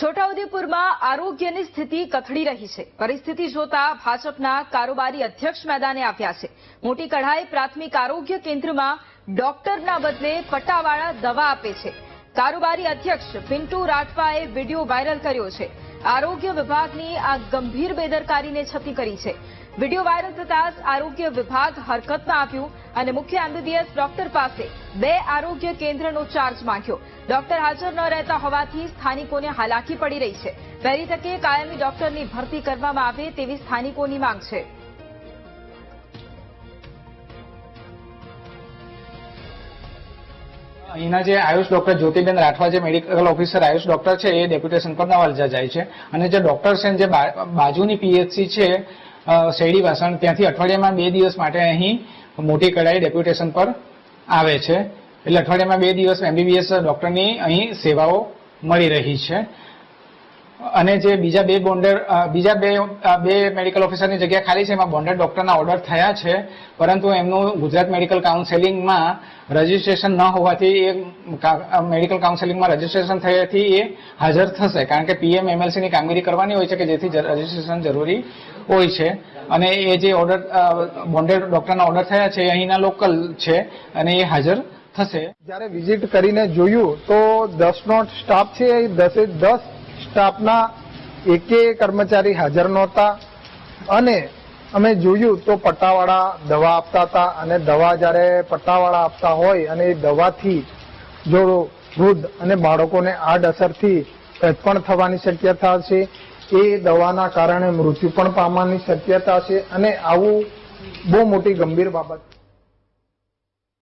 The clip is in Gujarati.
છોટાઉદેપુરમાં આરોગ્યની સ્થિતિ કથળી રહી છે. પરિસ્થિતિ જોતા ભાજપના કારોબારી અધ્યક્ષ મેદાને આવ્યા છે. મોટી કઢાઈ પ્રાથમિક આરોગ્ય કેન્દ્રમાં ડોક્ટરના બદલે પટ્ટાવાળા દવા આપે છે. કારોબારી અધ્યક્ષ પિન્ટુ રાઠવાએ વીડિયો વાયરલ કર્યો છે. આરોગ્ય વિભાગની આ ગંભીર બેદરકારીને છતી કરી છે. વીડિયો વાયરલ થતા આરોગ્ય વિભાગ હરકતમાં આવ્યું અને મુખ્ય એમબીબીએસ ડોક્ટર પાસે બે આરોગ્ય કેન્દ્રનો ચાર્જ માંગ્યો. ડોક્ટર હાજર ન રહેતા હોવાથી સ્થાનિકોને હાલાકી પડી રહી છે. વહેલી તકે કાયમી ડોક્ટરની ભરતી કરવામાં આવે તેવી સ્થાનિકોની માંગ છે. અહીંના જે આયુષ ડોક્ટર જ્યોતિબેન રાઠવા, જે મેડિકલ ઓફિસર, આયુષ ડોક્ટર છે, એ ડેપ્યુટેશન પર નવાલજા જાય છે. અને જે ડોક્ટર છે જે બાજુની પીએચસી છે શેરડી વાસણ, ત્યાંથી અઠવાડિયામાં બે દિવસ માટે અહીં મોટી કડાઈ ડેપ્યુટેશન પર આવે છે. એટલે અઠવાડિયામાં બે દિવસ એમબીબીએસ ડોક્ટરની અહીં સેવાઓ મળી રહી છે. અને જે બીજા બે બોન્ડર બીજા બે બે મેડિકલ ઓફિસરની જગ્યા ખાલી છે, એમાં બોન્ડર ડોક્ટરના ઓર્ડર થયા છે. પરંતુ એમનું ગુજરાત મેડિકલ કાઉન્સેલિંગમાં રજીસ્ટ્રેશન ન હોવાથી એ મેડિકલ કાઉન્સેલિંગમાં રજીસ્ટ્રેશન થયાથી એ હાજર થશે. કારણ કે પીએમ એમએલસીની કામગીરી કરવાની હોય છે કે જેથી રજીસ્ટ્રેશન જરૂરી હોય છે. અને એ જે ઓર્ડર બોન્ડર ડોક્ટરના ઓર્ડર થયા છે, એ અહીંના લોકલ છે અને એ હાજર થશે. જ્યારે વિઝિટ કરીને જોયું તો દસ નો સ્ટાફ છે, એ દસે દસ સ્ટાફના એકે કર્મચારી હાજર નહોતા. અને અમે જોયું તો પટ્ટાવાળા દવા આપતા હતા અને દવા જ્યારે પટ્ટાવાળા આપતા હોય અને એ દવાથી જો વૃદ્ધ અને બાળકોને આડઅસરથી પણ થવાની શક્યતા છે એ દવાના કારણે મૃત્યુ પણ પામવાની શક્યતા છે અને આવું બહુ મોટી ગંભીર બાબત